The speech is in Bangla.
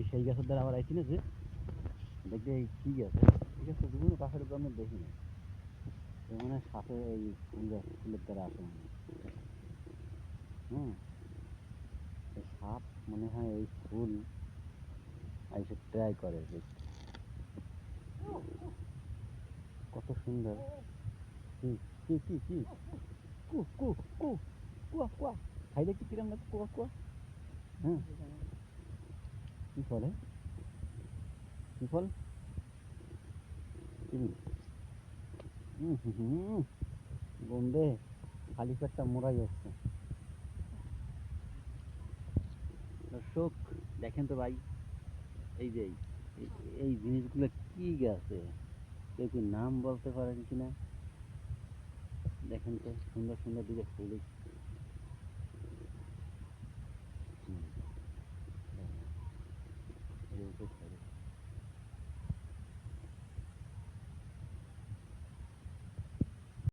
এই সেই গাছের দ্বারা আবার আইছি না যে দেখবে এই কি গাছ? এই গাছটা বিভিন্ন গাছের জন্য দেখি না মনে সাপে এই ফুল গাছ, ফুলের দ্বারা আসে মনে। হুম? সাপ মনে হয় এই ফুল আইসে ট্রাই করে কত সুন্দর। কি কি কি কি? কু কু কু কুয়া কুয়া। খাই দেখি কিরম লাগে? কুয়া কুয়া। হ্যাঁ কি ফল? হে? কি ফল? হুম খালি পেটটা মোড়াই যাচ্ছে। দর্শক, দেখেন তো ভাই, এই যে, এই- জিনিসগুলো কি গেছে কেউ কি নাম বলতে পারেন কি না দেখেন তো, সুন্দর সুন্দর দিকে ফুল হুম। এই যে উপরে